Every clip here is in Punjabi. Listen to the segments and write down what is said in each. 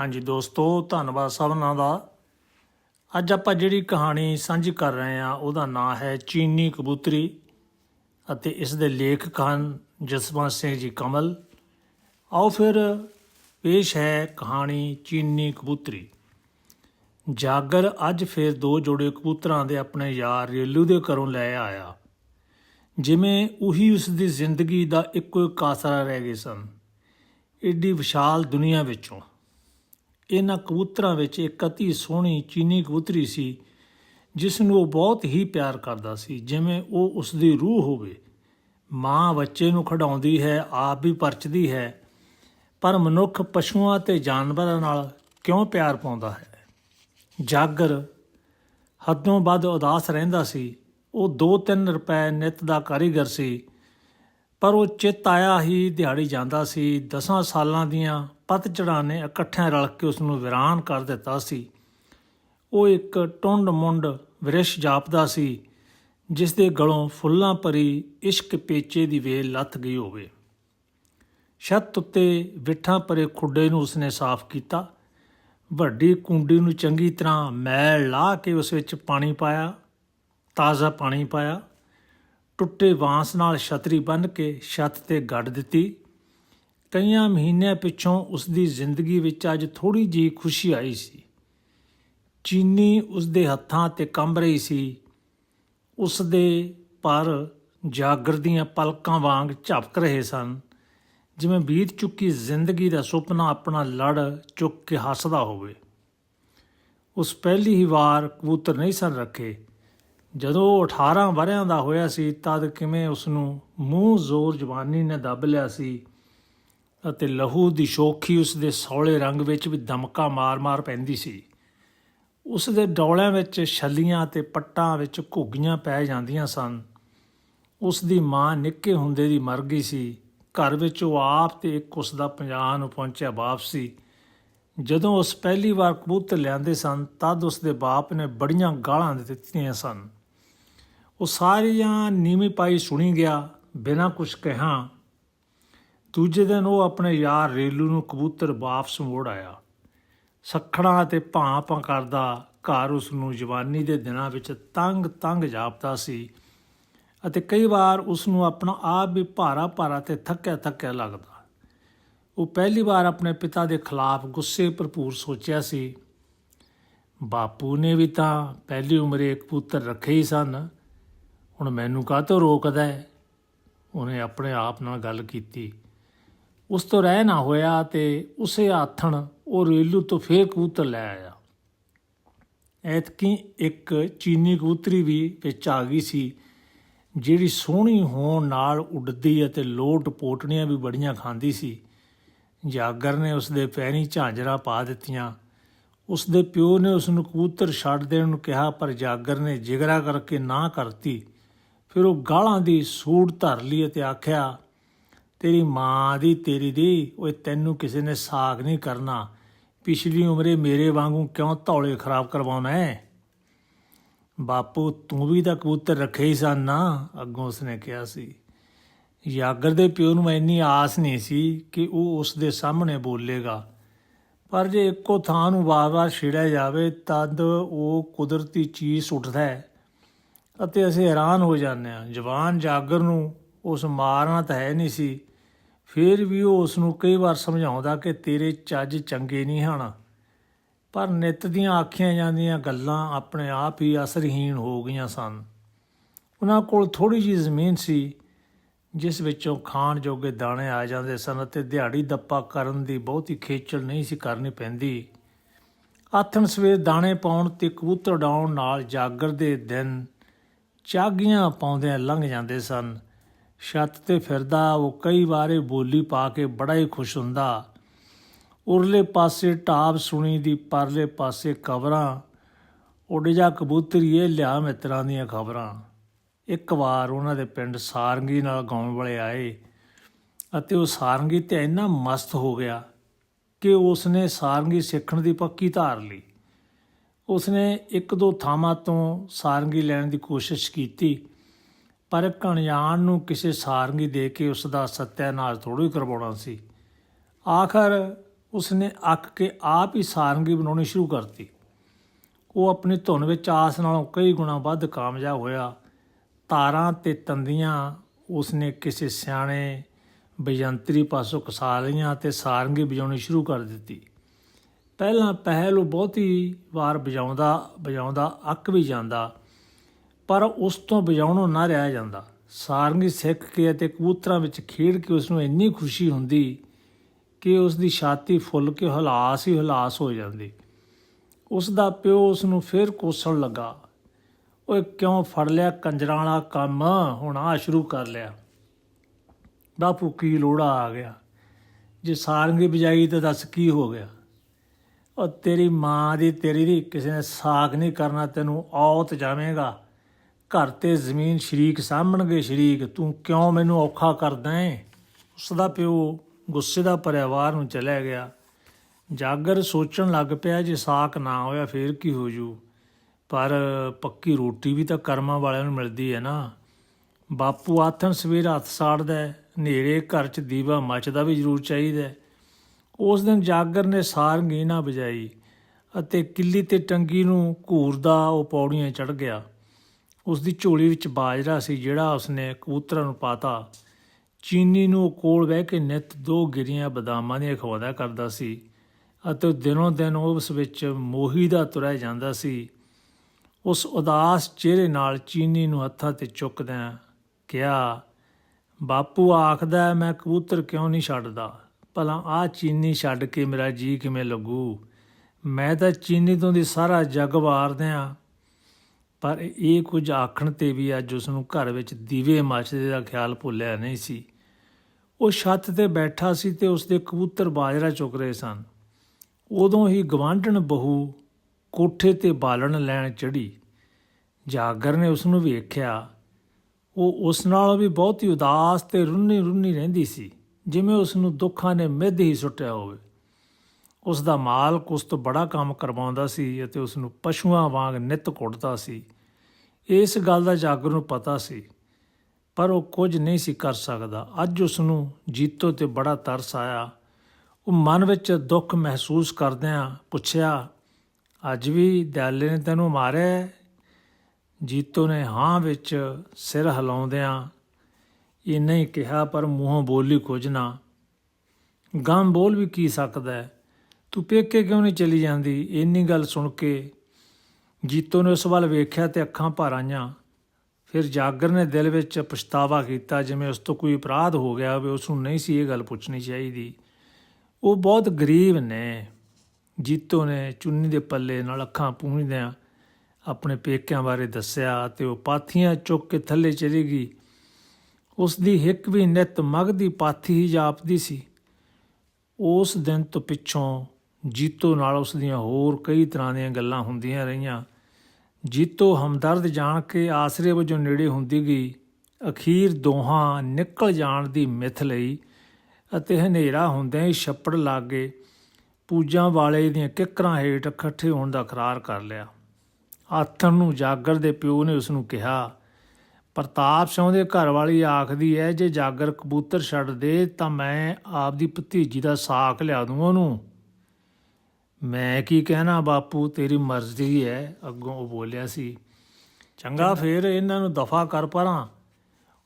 ਹਾਂਜੀ ਦੋਸਤੋ, ਧੰਨਵਾਦ ਸਭਨਾਂ ਦਾ। ਅੱਜ ਆਪਾਂ ਜਿਹੜੀ ਕਹਾਣੀ ਸਾਂਝੀ ਕਰ ਰਹੇ ਹਾਂ, ਉਹਦਾ ਨਾਮ ਹੈ ਚੀਨੀ ਕਬੂਤਰੀ ਅਤੇ ਇਸ ਦੇ ਲੇਖਕ ਹਨ ਜਸਵੰਤ ਸਿੰਘ ਜੀ ਕਮਲ। ਆਓ ਫਿਰ ਪੇਸ਼ ਹੈ ਕਹਾਣੀ ਚੀਨੀ ਕਬੂਤਰੀ। ਜਾਗਰ ਅੱਜ ਫਿਰ ਦੋ ਜੋੜੇ ਕਬੂਤਰਾਂ ਦੇ ਆਪਣੇ ਯਾਰ ਰੇਲੂ ਦੇ ਘਰੋਂ ਲੈ ਆਇਆ। ਜਿਵੇਂ ਉਹੀ ਉਸ ਦੀ ਜ਼ਿੰਦਗੀ ਦਾ ਇੱਕੋ ਇੱਕ ਆਸਰਾ ਰਹਿ ਗਏ ਸਨ। ਏਡੀ ਵਿਸ਼ਾਲ ਦੁਨੀਆ ਵਿੱਚੋਂ। ਇਹਨਾਂ ਕਬੂਤਰਾਂ ਵਿੱਚ ਇੱਕ ਅਤੀ ਸੋਹਣੀ ਚੀਨੀ ਕਬੂਤਰੀ ਸੀ ਜਿਸ ਨੂੰ ਉਹ ਬਹੁਤ ਹੀ ਪਿਆਰ ਕਰਦਾ ਸੀ, ਜਿਵੇਂ ਉਹ ਉਸ ਦੀ ਰੂਹ ਹੋਵੇ। ਮਾਂ ਬੱਚੇ ਨੂੰ ਖਿਡਾਉਂਦੀ ਹੈ, ਆਪ ਵੀ ਪਰਚਦੀ ਹੈ, ਪਰ ਮਨੁੱਖ ਪਸ਼ੂਆਂ ਤੇ ਜਾਨਵਰਾਂ ਨਾਲ ਕਿਉਂ ਪਿਆਰ ਪਾਉਂਦਾ ਹੈ? ਜਾਗਰ ਹੱਦੋਂ ਵੱਧ ਉਦਾਸ ਰਹਿੰਦਾ ਸੀ, ਉਹ 2-3 ਰੁਪਏ ਨਿਤ ਦਾ ਕਾਰੀਗਰ ਸੀ ਪਰ ਉਹ ਚਿੱਤ ਆਇਆ ਹੀ, ਦਿਹਾੜੀ ਜਾਂਦਾ ਸੀ। ਦਸਾਂ ਸਾਲਾਂ ਦੀਆਂ ਪਤਝੜਾਂ ਨੇ ਇਕੱਠਿਆਂ ਰਲ ਕੇ ਉਸ ਨੂੰ ਵਿਰਾਨ ਕਰ ਦਿੱਤਾ ਸੀ। ਉਹ ਇੱਕ ਟੁੰਡ ਮੁੰਡ ਵਿਰਿਸ਼ ਜਾਪਦਾ ਸੀ, ਜਿਸ ਦੇ ਗਲੋਂ ਫੁੱਲਾਂ ਭਰੀ ਇਸ਼ਕ ਪੇਚੇ ਦੀ ਵੇਲ ਲੱਥ ਗਈ ਹੋਵੇ। ਛੱਤ ਉੱਤੇ ਵਿਠਾਂ ਭਰੇ ਖੁੱਡੇ ਨੂੰ ਉਸਨੇ ਸਾਫ਼ ਕੀਤਾ। ਵੱਡੀ ਕੁੰਡੀ ਨੂੰ ਚੰਗੀ ਤਰ੍ਹਾਂ ਮੈਲ ਲਾ ਕੇ ਉਸ ਵਿੱਚ ਪਾਣੀ ਪਾਇਆ, ਤਾਜ਼ਾ ਪਾਣੀ ਪਾਇਆ। ਟੁੱਟੇ ਬਾਂਸ ਨਾਲ ਛਤਰੀ ਬੰਨ੍ਹ ਕੇ ਛੱਤ ਤੇ ਗੱਡ ਦਿੱਤੀ। ਕਈਆਂ ਮਹੀਨਿਆਂ ਪਿੱਛੋਂ ਉਸ ਦੀ ਜ਼ਿੰਦਗੀ ਵਿੱਚ ਅੱਜ ਥੋੜੀ ਜਿਹੀ ਖੁਸ਼ੀ ਆਈ ਸੀ। ਚੀਨੀ ਉਸ ਦੇ ਹੱਥਾਂ ਤੇ ਕੰਬ ਰਹੀ ਸੀ। ਉਸ ਦੇ ਪਰ ਜਾਗਰ ਦੀਆਂ ਪਲਕਾਂ ਵਾਂਗ ਝਪਕ ਰਹੇ ਸਨ। ਜਿਵੇਂ ਬੀਤ ਚੁੱਕੀ ਜ਼ਿੰਦਗੀ ਦਾ ਸੁਪਨਾ ਆਪਣਾ ਲੜ ਚੁੱਕ ਕੇ ਹੱਸਦਾ ਹੋਵੇ। ਉਸ ਪਹਿਲੀ ਹੀ ਵਾਰ ਕਬੂਤਰ ਨਹੀਂ ਸਨ ਰੱਖੇ। ਜਦੋਂ ਉਹ 18 ਵਰਿਆਂ ਦਾ ਹੋਇਆ ਸੀ, ਤਦ ਕਿਵੇਂ ਉਸ ਨੂੰ ਮੂੰਹ ਜ਼ੋਰ ਜਵਾਨੀ ਨੇ ਦੱਬ ਲਿਆ ਸੀ ਅਤੇ ਲਹੂ ਦੀ ਸ਼ੋਖੀ ਉਸ ਦੇ ਸੌਲੇ ਰੰਗ ਵਿੱਚ ਵੀ ਦਮਕਾ ਮਾਰ-ਮਾਰ ਪੈਂਦੀ ਸੀ। ਉਸ ਦੇ ਡੌਲਿਆਂ ਵਿੱਚ ਛੱਲੀਆਂ ਤੇ ਪੱਟਾਂ ਵਿੱਚ ਘੁੱਗੀਆਂ ਪੈ ਜਾਂਦੀਆਂ ਸਨ। ਉਸ ਦੀ ਮਾਂ ਨਿੱਕੇ ਹੁੰਦੇ ਦੀ ਮਰ ਗਈ ਸੀ। ਘਰ ਵਿੱਚ ਉਹ ਆਪ ਤੇ ਇੱਕ ਉਸ ਦਾ 50 ਨੂੰ ਪਹੁੰਚਿਆ ਬਾਪ ਸੀ। ਜਦੋਂ ਉਸ ਪਹਿਲੀ ਵਾਰ ਕਬੂਤਰ ਲਿਆਂਦੇ ਸਨ, ਤਦ ਉਸ ਦੇ ਬਾਪ ਨੇ ਬੜੀਆਂ ਗਾਲਾਂ ਦਿੱਤੀਆਂ ਸਨ। ਉਹ ਸਾਰੀਆਂ ਨੀਵੀਂ ਪਾਈ ਸੁਣੀ ਗਿਆ, ਬਿਨਾਂ ਕੁਝ ਕਹਿਆ ਦੂਜੇ ਦਿਨ ਉਹ ਆਪਣੇ ਯਾਰ ਰੇਲੂ ਨੂੰ ਕਬੂਤਰ ਵਾਪਸ ਮੋੜ ਆਇਆ। ਸਖਣਾ ਤੇ ਭਾਂ-ਭਾਂ ਕਰਦਾ ਘਰ ਉਸ ਨੂੰ ਜਵਾਨੀ ਦੇ ਦਿਨਾਂ ਵਿੱਚ ਤੰਗ-ਤੰਗ ਜਾਪਦਾ ਸੀ ਅਤੇ ਕਈ ਵਾਰ ਉਸ ਨੂੰ ਆਪਣਾ ਆਪ ਵੀ ਭਾਰਾ-ਭਾਰਾ ਤੇ ਥੱਕਿਆ-ਥੱਕਿਆ ਲੱਗਦਾ। ਉਹ ਪਹਿਲੀ ਵਾਰ ਆਪਣੇ ਪਿਤਾ ਦੇ ਖਿਲਾਫ ਗੁੱਸੇ ਭਰਪੂਰ ਸੋਚਿਆ ਸੀ। ਬਾਪੂ ਨੇ ਵੀ ਤਾਂ ਪਹਿਲੀ ਉਮਰੇ ਕਬੂਤਰ ਰੱਖੇ ਹੀ ਸਨ। ਹੁਣ ਮੈਨੂੰ ਕਾਹਤੋਂ ਰੋਕਦਾ ਹੈ? ਉਹਨੇ ਆਪਣੇ ਆਪ ਨਾਲ ਗੱਲ ਕੀਤੀ। ਉਸ ਤੋਂ ਰਹਿ ਨਾ ਹੋਇਆ ਤੇ ਉਸੇ ਆਥਣ ਉਹ ਰੇਲੂ ਤੋਂ ਫੇਰ ਕਬੂਤਰ ਲੈ ਆਇਆ। ਐਤਕੀ ਇੱਕ ਚੀਨੀ ਕਬੂਤਰੀ ਵੀ ਵਿੱਚ ਆ ਗਈ ਸੀ, ਜਿਹੜੀ ਸੋਹਣੀ ਹੋਣ ਨਾਲ ਉੱਡਦੀ ਅਤੇ ਲੋਟ ਪੋਟਣੀਆਂ ਵੀ ਬੜੀਆਂ ਖਾਂਦੀ ਸੀ। ਜਾਗਰ ਨੇ ਉਸ ਦੇ ਪੈਰੀਂ ਝਾਂਜਰਾ ਪਾ ਦਿੱਤੀਆਂ। ਉਸ ਦੇ ਪਿਓ ਨੇ ਉਸ ਨੂੰ ਕਬੂਤਰ ਛੱਡ ਦੇਣ ਨੂੰ ਕਿਹਾ, ਪਰ ਜਾਗਰ ਨੇ ਜਿਗਰਾ ਕਰਕੇ ਨਾ ਕਰਤੀ। ਫਿਰ ਉਹ ਗਾਲਾਂ ਦੀ ਸੂੜ ਧਰ ਲਈ ਅਤੇ ਆਖਿਆ, ਤੇਰੀ ਮਾਂ ਦੀ, ਤੇਰੀ ਦੀ, ਓਏ ਤੈਨੂੰ ਕਿਸੇ ਨੇ ਸਾਗ ਨਹੀਂ ਕਰਨਾ। ਪਿਛਲੀ ਉਮਰੇ ਮੇਰੇ ਵਾਂਗੂ ਕਿਉਂ ਧੌਲੇ ਖਰਾਬ ਕਰਵਾਉਣਾ ਹੈ? ਬਾਪੂ, ਤੂੰ ਵੀ ਤਾਂ ਕਬੂਤਰ ਰੱਖੇ ਹੀ ਸਨ ਨਾ, ਅੱਗੋਂ ਉਸਨੇ ਕਿਹਾ ਸੀ। ਯਾਗਰ ਦੇ ਪਿਓ ਨੂੰ ਇੰਨੀ ਆਸ ਨਹੀਂ ਸੀ ਕਿ ਉਹ ਉਸ ਦੇ ਸਾਹਮਣੇ ਬੋਲੇਗਾ। ਪਰ ਜੇ ਇੱਕੋ ਥਾਂ ਨੂੰ ਵਾਰ-ਵਾਰ ਛੇੜਿਆ ਜਾਵੇ, ਤਦ ਉਹ ਕੁਦਰਤੀ ਚੀਜ਼ ਉੱਠਦਾ ਹੈ। ਅਤੇ ਅਸੀਂ ਹੈਰਾਨ ਹੋ ਜਾਂਦੇ ਹਾਂ। ਜਵਾਨ ਜਾਗਰ ਨੂੰ ਉਸ ਮਾਰਨਾ ਤਾਂ ਹੈ ਨਹੀਂ ਸੀ। ਫਿਰ ਵੀ ਉਹ ਉਸ ਨੂੰ ਕਈ ਵਾਰ ਸਮਝਾਉਂਦਾ ਕਿ ਤੇਰੇ ਚੱਜ ਚੰਗੇ ਨਹੀਂ ਹਨ ਪਰ ਨਿਤ ਦੀਆਂ ਆਖੀਆਂ ਜਾਂਦੀਆਂ ਗੱਲਾਂ ਆਪਣੇ ਆਪ ਹੀ ਅਸਰਹੀਣ ਹੋ ਗਈਆਂ ਸਨ। ਉਹਨਾਂ ਕੋਲ ਥੋੜੀ ਜਿਹੀ ਜ਼ਮੀਨ ਸੀ, ਜਿਸ ਵਿੱਚੋਂ ਖਾਣ ਜੋਗੇ ਦਾਣੇ ਆ ਜਾਂਦੇ ਸਨ ਅਤੇ ਦਿਹਾੜੀ ਦੱਪਾ ਕਰਨ ਦੀ ਬਹੁਤੀ ਖੇਚਲ ਨਹੀਂ ਸੀ ਕਰਨੀ ਪੈਂਦੀ। ਆਥਣ ਸਵੇਰ ਦਾਣੇ ਪਾਉਣ ਤੇ ਕਬੂਤਰ ਉਡਾਉਣ ਨਾਲ ਜਾਗਰ ਦੇ ਦਿਨ ਚਾਗੀਆਂ ਪਾਉਂਦਿਆਂ ਲੰਘ ਜਾਂਦੇ ਸਨ। ਛੱਤ ਤੇ ਫਿਰਦਾ, ਉਹ ਕਈ ਵਾਰੇ ਬੋਲੀ ਪਾ ਕੇ ਬੜਾ ਹੀ ਖੁਸ਼ ਹੁੰਦਾ। ਉਰਲੇ ਪਾਸੇ ਟਾਪ ਸੁਣੀ ਦੀ ਪਰਲੇ ਪਾਸੇ ਕਬਰਾਂ ਉੱਡ ਜਾ ਕਬੂਤਰੀਏ ਲਿਆ ਮਿੱਤਰਾਂ ਦੀਆਂ ਖਬਰਾਂ। ਇੱਕ ਵਾਰ ਉਹਨਾਂ ਦੇ ਪਿੰਡ ਸਾਰੰਗੀ ਨਾਲ ਗਾਉਣ ਵਾਲੇ ਆਏ ਅਤੇ ਉਹ ਸਾਰੰਗੀ ਤੇ ਇੰਨਾ ਮਸਤ ਹੋ ਗਿਆ ਕਿ ਉਸਨੇ ਸਾਰੰਗੀ ਸਿੱਖਣ ਦੀ ਪੱਕੀ ਧਾਰ ਲਈ। ਉਸਨੇ ਇੱਕ ਦੋ ਥਾਵਾਂ ਤੋਂ ਸਾਰੰਗੀ ਲੈਣ ਦੀ ਕੋਸ਼ਿਸ਼ ਕੀਤੀ, ਪਰ ਇੱਕ ਨੂੰ ਕਿਸੇ ਸਾਰੰਗੀ ਦੇ ਕੇ ਉਸ ਦਾ ਸੱਤਿਆਨਾਸ਼ ਥੋੜ੍ਹਾ ਹੀ ਕਰਵਾਉਣਾ ਸੀ। ਆਖਰ ਉਸਨੇ ਅੱਕ ਕੇ ਆਪ ਹੀ ਸਾਰੰਗੀ ਬਣਾਉਣੀ ਸ਼ੁਰੂ ਕਰਤੀ। ਉਹ ਆਪਣੀ ਧੁਨ ਵਿੱਚ ਆਸ ਨਾਲੋਂ ਕਈ ਗੁਣਾ ਵੱਧ ਕਾਮਯਾਬ ਹੋਇਆ। ਤਾਰਾਂ ਤੇ ਤੰਦੀਆਂ ਉਸਨੇ ਕਿਸੇ ਸਿਆਣੇ ਬੇਜੰਤਰੀ ਪਾਸੋਂ ਕਸਾ ਲਈਆਂ ਤੇ ਸਾਰੰਗੀ ਵਜਾਉਣੀ ਸ਼ੁਰੂ ਕਰ ਦਿੱਤੀ। ਪਹਿਲਾਂ ਪਹਿਲ ਉਹ ਬਹੁਤੀ ਵਾਰ ਵਜਾਉਂਦਾ ਵਜਾਉਂਦਾ, ਅੱਕ ਵੀ ਜਾਂਦਾ, ਪਰ ਉਸ ਤੋਂ ਵਜਾਉਣੋਂ ਨਾ ਰਿਹਾ ਜਾਂਦਾ। ਸਾਰੰਗੀ ਸਿੱਖ ਕੇ ਅਤੇ ਕਬੂਤਰਾਂ ਵਿੱਚ ਖੇਡ ਕੇ ਉਸ ਨੂੰ ਇੰਨੀ ਖੁਸ਼ੀ ਹੁੰਦੀ ਕਿ ਉਸ ਦੀ ਛਾਤੀ ਫੁੱਲ ਕੇ ਹਲਾਸ ਹੀ ਹਲਾਸ ਹੋ ਜਾਂਦੀ। ਉਸ ਦਾ ਪਿਓ ਉਸ ਨੂੰ ਫਿਰ ਕੋਸਣ ਲੱਗਾ। ਓਏ ਕਿਉਂ ਫੜ ਲਿਆ ਕੰਜਰਾਂ ਵਾਲਾ ਕੰਮ? ਹੁਣ ਆ ਸ਼ੁਰੂ ਕਰ ਲਿਆ। ਬਾਪੂ ਕੀ ਲੋੜਾ ਆ ਗਿਆ। ਜੇ ਸਾਰੰਗੀ ਵਜਾਈ ਤਾਂ ਦੱਸ ਕੀ ਹੋ ਗਿਆ? ਉਹ ਤੇਰੀ ਮਾਂ ਦੀ ਤੇਰੀ ਦੀ ਕਿਸੇ ਨੇ ਸਾਖ ਨਹੀਂ ਕਰਨਾ ਤੈਨੂੰ ਔਤ ਜਾਵੇਂਗਾ। ਘਰ ਤੇ ਜ਼ਮੀਨ ਸ਼ਰੀਕ ਸਾਂਭਣਗੇ ਸ਼ਰੀਕ ਤੂੰ ਕਿਉਂ ਮੈਨੂੰ ਔਖਾ ਕਰਦਾ ਏ? ਉਸ ਦਾ ਪਿਓ ਗੁੱਸੇ ਦਾ ਪਰਿਵਾਰ ਨੂੰ ਚਲਿਆ ਗਿਆ। ਜਾਗਰ ਸੋਚਣ ਲੱਗ ਪਿਆ ਜੇ ਸਾਕ ਨਾ ਹੋਇਆ ਫੇਰ ਕੀ ਹੋ ਜੂ। ਪਰ ਪੱਕੀ ਰੋਟੀ ਵੀ ਤਾਂ ਕਰਮਾਂ ਵਾਲਿਆਂ ਨੂੰ ਮਿਲਦੀ ਹੈ ਨਾ। ਬਾਪੂ ਆਥਣ ਸਵੇਰ ਹੱਥ ਸਾੜਦਾ ਹੈ, ਹਨੇਰੇ ਘਰ 'ਚ ਦੀਵਾ ਮੱਚਦਾ ਵੀ ਜ਼ਰੂਰ ਚਾਹੀਦਾ ਉਸ ਦਿਨ ਜਾਗਰ ਨੇ ਸਾਰੰਗੀ ਨਾ ਵਜਾਈ ਅਤੇ ਕਿੱਲੀ ਤੇ ਟੰਗੀ ਨੂੰ ਘੂਰਦਾ ਉਹ ਪੌੜੀਆਂ ਚੜ ਗਿਆ। ਉਸ ਦੀ ਝੋਲੀ ਵਿੱਚ ਬਾਜਰਾ ਸੀ ਜਿਹੜਾ ਉਸਨੇ ਕਬੂਤਰਾਂ ਨੂੰ ਪਾਤਾ। ਚੀਨੀ ਨੂੰ ਉਹ ਕੋਲ ਬਹਿ ਕੇ ਨਿਤ ਦੋ ਗਿਰੀਆਂ ਬਦਾਮਾਂ ਦੀਆਂ ਖਵਾਦਾ ਕਰਦਾ ਸੀ ਅਤੇ ਉਹ ਦਿਨੋਂ ਦਿਨ ਉਸ ਵਿੱਚ ਮੋਹੀ ਦਾ ਤੁਰਿਆ ਜਾਂਦਾ ਸੀ। ਉਸ ਉਦਾਸ ਚਿਹਰੇ ਨਾਲ ਚੀਨੀ ਨੂੰ ਹੱਥਾਂ ਤੇ ਚੁੱਕਦਿਆਂ ਕਿਹਾ, ਬਾਪੂ ਆਖਦਾ ਮੈਂ ਕਬੂਤਰ ਕਿਉਂ ਨਹੀਂ ਛੱਡਦਾ? ਭਲਾ ਆ ਚੀਨੀ ਛੱਡ ਕੇ ਮੇਰਾ ਜੀ ਕਿਵੇਂ ਲੱਗੂ? ਮੈਂ ਤਾਂ ਚੀਨੀ ਤੋਂ ਦੀ ਸਾਰਾ ਜੱਗ ਵਾਰਦਿਆਂ ਪਰ ਇਹ ਕੁਝ ਆਖਣ ਤੇ ਵੀ ਅੱਜ ਉਸ ਨੂੰ ਘਰ ਵਿੱਚ ਦੀਵੇ ਮੱਚਦੇ ਦਾ ਖਿਆਲ ਭੁੱਲਿਆ ਨਹੀਂ ਸੀ। ਉਹ ਛੱਤ ਤੇ ਬੈਠਾ ਸੀ ਤੇ ਉਸ ਦੇ ਕਬੂਤਰ ਬਾਜਰਾ ਚੁੱਕ ਰਹੇ ਸਨ। ਉਦੋਂ ਹੀ ਗਵਾਂਢਣ ਬਹੂ ਕੋਠੇ ਤੇ ਬਾਲਣ ਲੈਣ ਚੜੀ ਜਾਗਰ ਨੇ ਉਸ ਨੂੰ ਵੇਖਿਆ। ਉਹ ਉਸ ਨਾਲੋਂ ਵੀ ਬਹੁਤ ਹੀ ਉਦਾਸ ਤੇ ਰੁੰਨੀ ਰੁੰਨੀ ਰਹਿੰਦੀ ਸੀ। ਜਿਵੇਂ ਉਸ ਨੂੰ ਦੁੱਖਾਂ ਨੇ ਮਿੱਧ ਹੀ ਸੁੱਟਿਆ ਹੋਵੇ। ਉਸ ਦਾ ਮਾਲਕ ਉਸ ਤੋਂ ਬੜਾ ਕੰਮ ਕਰਵਾਉਂਦਾ ਸੀ ਅਤੇ ਉਸ ਨੂੰ ਪਸ਼ੂਆਂ ਵਾਂਗ ਨਿਤ ਕੁੱਟਦਾ ਸੀ। ਇਸ ਗੱਲ ਦਾ ਜਾਗਰ ਨੂੰ ਪਤਾ ਸੀ, ਪਰ ਉਹ ਕੁਝ ਨਹੀਂ ਸੀ ਕਰ ਸਕਦਾ। ਅੱਜ ਉਸ ਨੂੰ ਜੀਤੋ ਤੇ ਬੜਾ ਤਰਸ ਆਇਆ। ਉਹ ਮਨ ਵਿੱਚ ਦੁੱਖ ਮਹਿਸੂਸ ਕਰਦਿਆਂ ਪੁੱਛਿਆ, ਅੱਜ ਵੀ ਦਿਆਲੇ ਨੇ ਤੈਨੂੰ ਮਾਰਿਆ ਜੀਤੋ ਨੇ ਹਾਂ ਵਿੱਚ ਸਿਰ ਹਿਲਾਉਂਦਿਆਂ ਇਹ ਨਹੀਂ ਕਿਹਾ, ਪਰ ਮੂੰਹੋਂ ਬੋਲੀ ਕੁਝ ਨਾ ਗਮ ਬੋਲ ਵੀ ਕੀ ਸਕਦਾ ਹੈ? ਤੂੰ ਪੇਕੇ ਕਿਉਂ ਨਹੀਂ ਚਲੀ ਜਾਂਦੀ? ਇੰਨੀ ਗੱਲ ਸੁਣ ਕੇ ਜੀਤੋ ਨੇ ਉਸ ਵੱਲ ਵੇਖਿਆ ਤੇ ਅੱਖਾਂ ਭਰ ਆਈਆਂ। ਫਿਰ ਜਾਗਰ ਨੇ ਦਿਲ ਵਿੱਚ ਪਛਤਾਵਾ ਕੀਤਾ, ਜਿਵੇਂ ਉਸ ਤੋਂ ਕੋਈ ਅਪਰਾਧ ਹੋ ਗਿਆ ਹੋਵੇ, ਉਸ ਨੂੰ ਨਹੀਂ ਸੀ ਇਹ ਗੱਲ ਪੁੱਛਣੀ ਚਾਹੀਦੀ। ਉਹ ਬਹੁਤ ਗਰੀਬ ਨੇ। ਜੀਤੋ ਨੇ ਚੁੰਨੀ ਦੇ ਪੱਲੇ ਨਾਲ ਅੱਖਾਂ ਪੂੰਝਦਿਆਂ ਆਪਣੇ ਪੇਕਿਆਂ ਬਾਰੇ ਦੱਸਿਆ ਤੇ ਉਹ ਪਾਥੀਆਂ ਚੁੱਕ ਕੇ ਥੱਲੇ ਚਲੀ ਗਈ। ਉਸ ਦੀ ਹਿੱਕ ਵੀ ਨਿਤ ਮਗ ਦੀ ਪਾਥੀ ਹੀ ਜਾਪਦੀ ਸੀ। ਉਸ ਦਿਨ ਤੋਂ ਪਿੱਛੋਂ ਜੀਤੋ ਨਾਲ ਉਸ ਦੀਆਂ ਹੋਰ ਕਈ ਤਰ੍ਹਾਂ ਦੀਆਂ ਗੱਲਾਂ ਹੁੰਦੀਆਂ ਰਹੀਆਂ। ਜੀਤੋ ਹਮਦਰਦ ਜਾਣ ਕੇ ਆਸਰੇ ਵਜੋਂ ਨੇੜੇ ਹੁੰਦੀ ਗਈ। ਅਖੀਰ ਦੋਹਾਂ ਨਿਕਲ ਜਾਣ ਦੀ ਮਿੱਥ ਲਈ ਅਤੇ ਹਨੇਰਾ ਹੁੰਦਿਆਂ ਹੀ ਛੱਪੜ ਲੱਗ ਗਏ। ਪੂਜਾਂ ਵਾਲੇ ਦੀਆਂ ਕਿੱਕਰਾਂ ਹੇਠ ਇਕੱਠੇ ਹੋਣ ਦਾ ਕਰਾਰ ਕਰ ਲਿਆ। ਆਥਣ ਨੂੰ ਜਾਗਰ ਦੇ ਪਿਓ ਨੇ ਉਸ ਨੂੰ ਕਿਹਾ ਪ੍ਰਤਾਪ ਸਿੰਘ ਦੇ ਘਰ ਵਾਲੀ ਆਖਦੀ ਹੈ ਜੇ ਜਾਗਰ ਕਬੂਤਰ ਛੱਡ ਦੇ ਤਾਂ ਮੈਂ ਆਪਦੀ ਭਤੀਜੀ ਦਾ ਸਾਕ ਲਿਆ ਦੂੰ ਉਹਨੂੰ। ਮੈਂ ਕੀ ਕਹਿਣਾ ਬਾਪੂ ਤੇਰੀ ਮਰਜ਼ੀ ਹੈ ਅੱਗੋਂ ਉਹ ਬੋਲਿਆ ਸੀ। ਚੰਗਾ ਫੇਰ ਇਹਨਾਂ ਨੂੰ ਦਫਾ ਕਰ ਪਰਾਂ।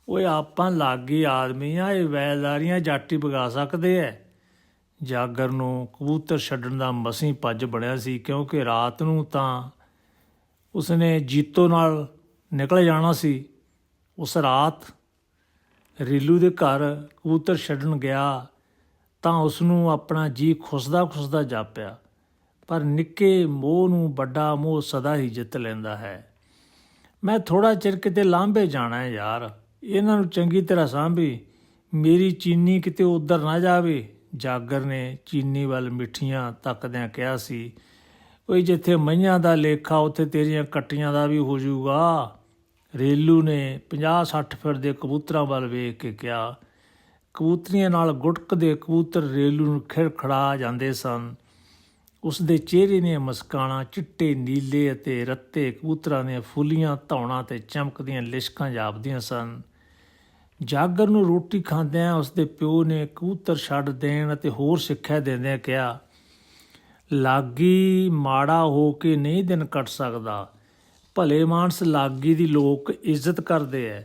ਓਏ ਆਪਾਂ ਲਾਗੀ ਆਦਮੀ ਆ ਇਹ ਵੈਲਦਾਰੀਆਂ ਜਾਟੀ ਬਗਾ ਸਕਦੇ ਐ। ਜਾਗਰ ਨੂੰ ਕਬੂਤਰ ਛੱਡਣ ਦਾ ਮਸੀਂ ਪੱਜ ਬਣਿਆ ਸੀ ਕਿਉਂਕਿ ਰਾਤ ਨੂੰ ਤਾਂ ਉਸਨੇ ਜੀਤੋ ਨਾਲ ਨਿਕਲ ਜਾਣਾ ਸੀ। ਉਸ ਰਾਤ ਰੀਲੂ ਦੇ ਘਰ ਕਬੂਤਰ ਛੱਡਣ ਗਿਆ ਤਾਂ ਉਸ ਨੂੰ ਆਪਣਾ ਜੀ ਖੁਸਦਾ ਖੁਸਦਾ ਜਾਪਿਆ, ਪਰ ਨਿੱਕੇ ਮੋਹ ਨੂੰ ਵੱਡਾ ਮੋਹ ਸਦਾ ਹੀ ਜਿੱਤ ਲੈਂਦਾ ਹੈ। ਮੈਂ ਥੋੜਾ ਚਿਰ ਕਿਤੇ ਲਾਂਭੇ ਜਾਣਾ ਹੈ ਯਾਰ। ਇਹਨਾਂ ਨੂੰ ਚੰਗੀ ਤਰ੍ਹਾਂ ਸਾਂਭੀ। ਮੇਰੀ ਚੀਨੀ ਕਿਤੇ ਉਧਰ ਨਾ ਜਾਵੇ। ਜਾਗਰ ਨੇ ਚੀਨੀ ਵੱਲ ਮਿੱਠੀਆਂ ਤੱਕਦਿਆਂ ਕਿਹਾ ਸੀ, ਓਏ ਜਿੱਥੇ ਮਈਆਂ ਦਾ ਲੇਖਾ, ਉੱਥੇ ਤੇਰੀਆਂ ਕੱਟੀਆਂ ਦਾ ਵੀ ਹੋ ਜਾਊਗਾ। ਰੇਲੂ ਨੇ 50-60 ਫਿਰ ਦੇ ਕਬੂਤਰਾਂ ਵੱਲ ਵੇਖ ਕੇ ਕਿਹਾ, ਕਬੂਤਰੀਆਂ ਨਾਲ ਗੁਟਕਦੇ ਕਬੂਤਰ ਰੇਲੂ ਨੂੰ ਖਿੜਖੜਾ ਜਾਂਦੇ ਸਨ। ਉਸ ਦੇ ਚਿਹਰੇ ਦੀਆਂ ਮੁਸਕਾਨਾਂ, ਚਿੱਟੇ, ਨੀਲੇ ਅਤੇ ਰੱਤੇ ਕਬੂਤਰਾਂ ਦੀਆਂ ਫੁੱਲੀਆਂ ਧੌਣਾਂ ਤੇ ਚਮਕਦੀਆਂ ਲਿਸ਼ਕਾਂ ਜਾਪਦੀਆਂ ਸਨ। ਜਾਗਰ ਨੂੰ ਰੋਟੀ ਖਾਂਦਿਆਂ ਉਸਦੇ ਪਿਓ ਨੇ ਕਬੂਤਰ ਛੱਡ ਦੇਣ ਅਤੇ ਹੋਰ ਸਿੱਖਿਆ ਦਿੰਦਿਆਂ ਕਿਹਾ, ਲਾਗੀ ਮਾੜਾ ਹੋ ਕੇ ਨਹੀਂ ਦਿਨ ਕੱਟ ਸਕਦਾ। ਭਲੇ ਮਾਨਸ ਲਾਗੀ ਦੀ ਲੋਕ ਇੱਜ਼ਤ ਕਰਦੇ ਐ।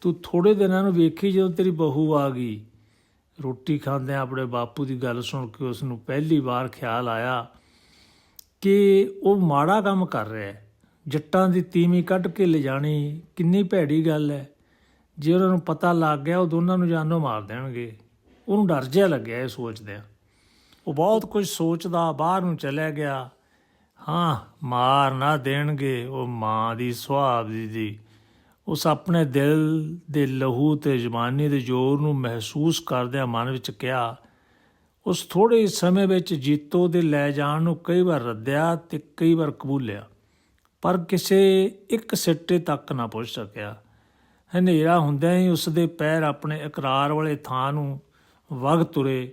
ਤੂੰ ਥੋੜੇ ਦਿਨਾਂ ਨੂੰ ਵੇਖੀ ਜਦੋਂ ਤੇਰੀ ਬਹੂ ਆ ਗਈ। ਰੋਟੀ ਖਾਂਦਿਆਂ ਆਪਣੇ ਬਾਪੂ ਦੀ ਗੱਲ ਸੁਣ ਕੇ ਉਸ ਨੂੰ ਪਹਿਲੀ ਵਾਰ ਖਿਆਲ ਆਇਆ ਕਿ ਉਹ ਮਾੜਾ ਕੰਮ ਕਰ ਰਿਹਾ ਹੈ ਜੱਟਾਂ ਦੀ ਤੀਵੀਂ ਕੱਢ ਕੇ ਲਿਜਾਣੀ ਕਿੰਨੀ ਭੈੜੀ ਗੱਲ ਹੈ ਜੇ ਉਹਨਾਂ ਨੂੰ ਪਤਾ ਲੱਗ ਗਿਆ, ਉਹ ਦੋਨਾਂ ਨੂੰ ਜਾਨੋਂ ਮਾਰ ਦੇਣਗੇ। ਉਹਨੂੰ ਡਰ ਜਿਹਾ ਲੱਗਿਆ ਇਹ ਸੋਚਦਿਆਂ। ਉਹ ਬਹੁਤ ਕੁਝ ਸੋਚਦਾ, ਬਾਹਰ ਨੂੰ ਚਲਿਆ ਗਿਆ। ਹਾਂ, ਮਾਰ ਨਾ ਦੇਣਗੇ ਉਹ ਮਾਂ ਦੀ ਸੁਭਾਅ ਦੀ ਦੀ। ਉਸ ਆਪਣੇ ਦਿਲ ਦੇ ਲਹੂ ਤੇ ਜਵਾਨੀ ਦੇ ਜ਼ੋਰ ਨੂੰ ਮਹਿਸੂਸ ਕਰਦਿਆਂ ਮਨ ਵਿੱਚ ਕਿਹਾ, ਉਸ ਥੋੜੇ ਸਮੇਂ ਵਿੱਚ ਜੀਤੋ ਦੇ ਲੈ ਜਾਣ ਨੂੰ ਕਈ ਵਾਰ ਰੱਦਿਆ ਤੇ ਕਈ ਵਾਰ ਕਬੂਲਿਆ, ਪਰ ਕਿਸੇ ਇੱਕ ਸਿੱਟੇ ਤੱਕ ਨਾ ਪਹੁੰਚ ਸਕਿਆ। ਹਨੇਰਾ ਹੁੰਦਿਆਂ ਹੀ ਉਸ ਦੇ ਪੈਰ ਆਪਣੇ ਇਕਰਾਰ ਵਾਲੇ ਥਾਂ ਨੂੰ ਵਗ ਤੁਰੇ।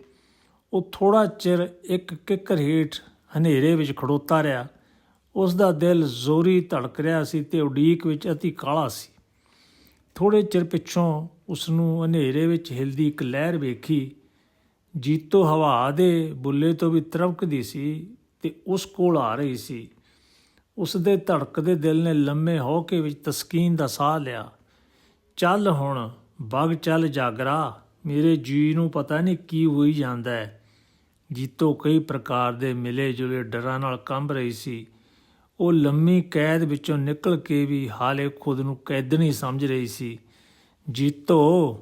ਉਹ ਥੋੜਾ ਚਿਰ ਇੱਕ ਕਿੱਕਰ ਹੇਠ ਹਨੇਰੇ ਵਿੱਚ ਖੜੋਤਾ ਰਿਹਾ। ਉਸ ਦਾ ਦਿਲ ਜ਼ੋਰੀ ਧੜਕ ਰਿਹਾ ਸੀ ਤੇ ਉਡੀਕ ਵਿੱਚ ਅਤੀ ਕਾਲਾ ਸੀ। ਥੋੜੇ ਚਿਰ ਪਿੱਛੋਂ ਉਸ ਨੂੰ ਹਨੇਰੇ ਵਿੱਚ ਹਿਲਦੀ ਇੱਕ ਲਹਿਰ ਵੇਖੀ। ਜੀਤੋ ਹਵਾ ਦੇ ਬੁੱਲੇ ਤੋਂ ਵੀ ਤਰਵਕਦੀ ਸੀ ਤੇ ਉਸ ਕੋਲ ਆ ਰਹੀ ਸੀ। ਉਸ ਦੇ ਧੜਕਦੇ ਦਿਲ ਨੇ ਲੰਮੇ ਹੋ ਕੇ ਵਿੱਚ ਤਸਕੀਨ ਦਾ ਸਾਹ ਲਿਆ। ਚੱਲ ਹੁਣ, ਬਗ ਚੱਲ ਜਾਗਰਾ, ਮੇਰੇ ਜੀ ਨੂੰ ਪਤਾ ਨਹੀਂ ਕੀ ਹੋਈ ਜਾਂਦਾ ਹੈ। ਜੀਤੋ ਕਈ ਪ੍ਰਕਾਰ ਦੇ ਮਿਲੇ ਜੁਲੇ ਡਰਾਂ ਨਾਲ ਕੰਬ ਰਹੀ ਸੀ। ਉਹ ਲੰਮੀ ਕੈਦ ਵਿੱਚੋਂ ਨਿਕਲ ਕੇ ਵੀ ਹਾਲੇ ਖੁਦ ਨੂੰ ਕੈਦਨੀ ਸਮਝ ਰਹੀ ਸੀ। ਜੀਤੋ,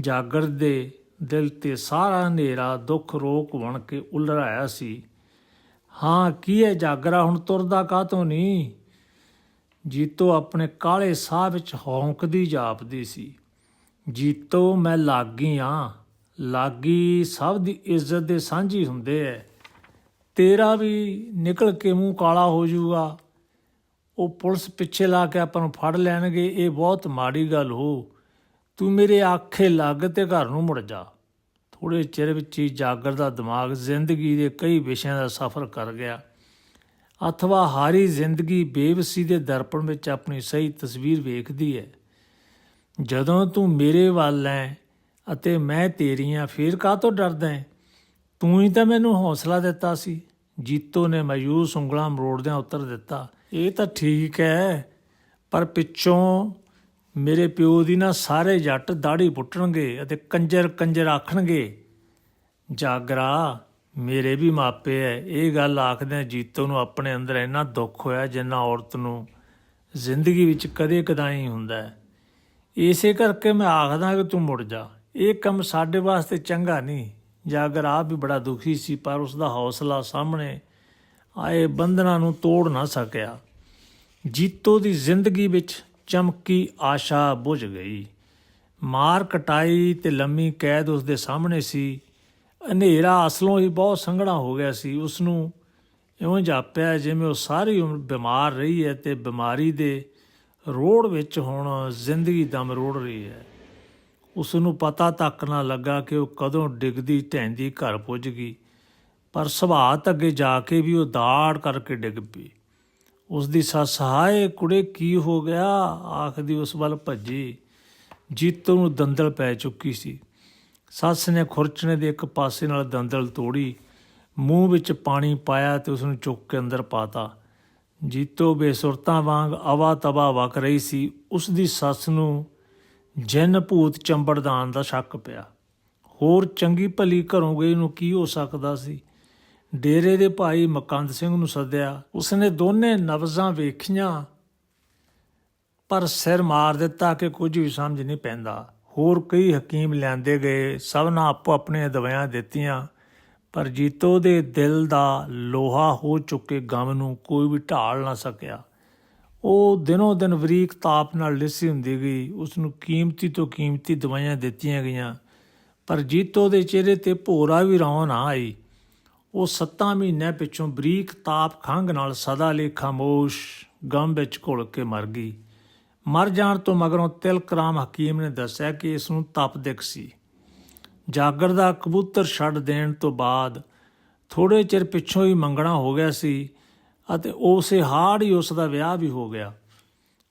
ਜਾਗਰ ਦੇ ਦਿਲ ਤੇ ਸਾਰਾ ਹਨੇਰਾ ਦੁੱਖ ਰੋਕ ਬਣ ਕੇ ਉਲਰਾਇਆ ਸੀ। ਹਾਂ, ਕੀ ਹੈ ਜਾਗਰਾ ਹੁਣ ਤੁਰਦਾ ਕਾਤੋਂ ਨਹੀਂ? ਜੀਤੋ ਆਪਣੇ ਕਾਲੇ ਸਾਹ ਵਿੱਚ ਹੌਂਕਦੀ ਜਾਪਦੀ ਸੀ। ਜੀਤੋ, ਮੈਂ ਲਾਗੀ ਆ। ਲਾਗੀ ਸਭ ਦੀ ਇੱਜ਼ਤ ਦੇ ਸਾਂਝੀ ਹੁੰਦੇ ਐ। ਤੇਰਾ ਵੀ ਨਿਕਲ ਕੇ ਮੂੰਹ ਕਾਲਾ ਹੋ ਜਾਊਗਾ ਉਹ ਪੁਲਿਸ ਪਿੱਛੇ ਲਾ ਕੇ ਆਪਾਂ ਨੂੰ ਫੜ ਲੈਣਗੇ, ਇਹ ਬਹੁਤ ਮਾੜੀ ਗੱਲ ਹੋ। ਤੂੰ ਮੇਰੇ ਆਖੇ ਲੱਗ ਤੇ ਘਰ ਨੂੰ ਮੁੜ ਜਾ। ਥੋੜੇ ਚਿਰ ਵਿੱਚ ਹੀ ਜਾਗਰ ਦਾ ਦਿਮਾਗ ਜ਼ਿੰਦਗੀ ਦੇ ਕਈ ਵਿਸ਼ਿਆਂ ਦਾ ਸਫ਼ਰ ਕਰ ਗਿਆ। ਅਥਵਾ ਹਾਰੀ ਜ਼ਿੰਦਗੀ ਬੇਵਸੀ ਦੇ ਦਰਪਣ ਵਿੱਚ ਆਪਣੀ ਸਹੀ ਤਸਵੀਰ ਵੇਖਦੀ ਹੈ ਜਦੋਂ ਤੂੰ ਮੇਰੇ ਵੱਲ ਹੈ ਅਤੇ ਮੈਂ ਤੇਰੀਆਂ ਫੇਰ ਕਾਹਤੋਂ ਡਰਦਾ ਹੈ? ਤੂੰ ਹੀ ਤਾਂ ਮੈਨੂੰ ਹੌਸਲਾ ਦਿੱਤਾ ਸੀ। ਜੀਤੋ ਨੇ ਮਾਯੂਸ ਉਂਗਲਾਂ ਮਰੋੜਦਿਆਂ ਉੱਤਰ ਦਿੱਤਾ, ਇਹ ਤਾਂ ਠੀਕ ਹੈ, ਪਰ ਪਿੱਛੋਂ ਮੇਰੇ ਪਿਓ ਦੀ ਨਾ ਸਾਰੇ ਜੱਟ ਦਾੜੀ ਪੁੱਟਣਗੇ ਅਤੇ ਕੰਜਰ ਕੰਜਰ ਆਖਣਗੇ, ਜਾਗਰਾ, ਮੇਰੇ ਵੀ ਮਾਪੇ ਐ ਇਹ ਗੱਲ ਆਖਦਿਆਂ ਜੀਤੋ ਨੂੰ ਆਪਣੇ ਅੰਦਰ ਇੰਨਾ ਦੁੱਖ ਹੋਇਆ ਜਿੰਨਾ ਔਰਤ ਨੂੰ ਜ਼ਿੰਦਗੀ ਵਿੱਚ ਕਦੇ ਕਦਾਈ ਹੁੰਦਾ ਹੈ। ਇਸੇ ਕਰਕੇ ਮੈਂ ਆਖਦਾ ਕਿ ਤੂੰ ਮੁੜ ਜਾ। ਇਹ ਕੰਮ ਸਾਡੇ ਵਾਸਤੇ ਚੰਗਾ ਨਹੀਂ। ਜਾਂ ਅਗਰ ਆਪ ਵੀ ਬੜਾ ਦੁਖੀ ਸੀ, ਪਰ ਉਸ ਦਾ ਹੌਸਲਾ ਸਾਹਮਣੇ ਆਏ ਬੰਧਨਾਂ ਨੂੰ ਤੋੜ ਨਾ ਸਕਿਆ। ਜੀਤੋ ਦੀ ਜ਼ਿੰਦਗੀ ਵਿੱਚ ਚਮਕੀ ਆਸ਼ਾ ਬੁਝ ਗਈ। ਮਾਰ ਕਟਾਈ ਤੇ ਲੰਮੀ ਕੈਦ ਉਸ ਦੇ ਸਾਹਮਣੇ ਸੀ। ਹਨੇਰਾ ਅਸਲੋਂ ਹੀ ਬਹੁਤ ਸੰਘਣਾ ਹੋ ਗਿਆ ਸੀ। ਉਸ ਨੂੰ ਇਉਂ ਜਾਪਿਆ ਜਿਵੇਂ ਉਹ ਸਾਰੀ ਉਮਰ ਬਿਮਾਰ ਰਹੀ ਹੈ ਤੇ ਬਿਮਾਰੀ ਦੇ ਰੋੜ ਵਿੱਚ ਹੁਣ ਜ਼ਿੰਦਗੀ ਦਮ ਰੋੜ ਰਹੀ ਹੈ। ਉਸ ਨੂੰ ਪਤਾ ਤੱਕ ਨਾ ਲੱਗਾ ਕਿ ਉਹ ਕਦੋਂ ਡਿੱਗਦੀ, ਢਹਿੰਦੀ, ਘਰ ਪੁੱਜ ਗਈ। ਪਰ ਸੁਭਾਅ ਅੱਗੇ ਜਾ ਕੇ ਵੀ ਉਹ ਦਾੜ ਕਰਕੇ ਡਿੱਗ ਪਈ। ਉਸ ਦੀ ਸੱਸ, ਹਾਏ, ਕੁੜੇ, ਕੀ ਹੋ ਗਿਆ? ਆਖਦੀ ਉਸ ਵੱਲ ਭੱਜੀ। ਜੀਤੋ ਨੂੰ ਦੰਦਲ ਪੈ ਚੁੱਕੀ ਸੀ। ਸੱਸ ਨੇ ਖੁਰਚਣੇ ਦੇ ਇੱਕ ਪਾਸੇ ਨਾਲ ਦੰਦਲ ਤੋੜੀ, ਮੂੰਹ ਵਿੱਚ ਪਾਣੀ ਪਾਇਆ ਤੇ ਉਸ ਨੂੰ ਚੁੱਕ ਕੇ ਅੰਦਰ ਪਾਤਾ। ਜੀਤੋ ਬੇਸੁਰਤਾਂ ਵਾਂਗ ਅਵਾ ਤਵਾ ਵਕ ਰਹੀ ਸੀ। ਉਸ ਦੀ ਸੱਸ ਨੂੰ ਜਿੰਨ ਭੂਤ ਚੰਬੜਦਾਨ ਦਾ ਸ਼ੱਕ ਪਿਆ। ਹੋਰ ਚੰਗੀ ਭਲੀ ਘਰੋਂ ਗਈ ਨੂੰ ਕੀ ਹੋ ਸਕਦਾ ਸੀ? ਡੇਰੇ ਦੇ ਭਾਈ ਮਕੰਦ ਸਿੰਘ ਨੂੰ ਸੱਦਿਆ। ਉਸਨੇ ਦੋਨੇ ਨਵਜ਼ਾਂ ਵੇਖੀਆਂ, ਪਰ ਸਿਰ ਮਾਰ ਦਿੱਤਾ ਕਿ ਕੁਝ ਵੀ ਸਮਝ ਨਹੀਂ ਪੈਂਦਾ। ਹੋਰ ਕਈ ਹਕੀਮ ਲਿਆਂਦੇ ਗਏ ਸਭਨਾਂ ਆਪੋ ਆਪਣੀਆਂ ਦਵਾਈਆਂ ਦਿੱਤੀਆਂ, ਪਰ ਜੀਤੋ ਦੇ ਦਿਲ ਦਾ ਲੋਹਾ ਹੋ ਚੁੱਕੇ ਗਮ ਨੂੰ ਕੋਈ ਵੀ ਢਾਲ ਨਾ ਸਕਿਆ। ਉਹ ਦਿਨੋਂ ਦਿਨ ਵਰੀਕ ਤਾਪ ਨਾਲ ਲਿੱਸੀ ਹੁੰਦੀ ਗਈ। ਉਸ ਨੂੰ ਕੀਮਤੀ ਤੋਂ ਕੀਮਤੀ ਦਵਾਈਆਂ ਦਿੱਤੀਆਂ ਗਈਆਂ। ਪਰ ਜੀਤੋ ਦੇ ਚਿਹਰੇ ਤੇ ਭੋਰਾ ਵੀ ਰੌਂ ਨਾ ਆਈ। ਉਹ 7 ਮਹੀਨਿਆਂ ਪਿੱਛੋਂ ਬਰੀਕ ਤਾਪ ਖੰਗ ਨਾਲ ਸਦਾ ਲਈ ਖਾਮੋਸ਼ ਗਮ ਵਿੱਚ ਘੁਲ ਕੇ ਮਰ ਗਈ। ਮਰ ਜਾਣ ਤੋਂ ਮਗਰੋਂ ਤਿਲਕਰਾਮ ਹਕੀਮ ਨੇ ਦੱਸਿਆ ਕਿ ਇਸ ਨੂੰ ਤਪ ਦਿਖ ਸੀ। ਜਾਗਰ ਦਾ ਕਬੂਤਰ ਛੱਡ ਦੇਣ ਤੋਂ ਬਾਅਦ ਥੋੜੇ ਚਿਰ ਪਿੱਛੋਂ ਹੀ ਮੰਗਣਾ ਹੋ ਗਿਆ ਸੀ। ਅਤੇ ਉਸੇ ਹਾੜ ਹੀ ਉਸ ਦਾ ਵਿਆਹ ਵੀ ਹੋ ਗਿਆ।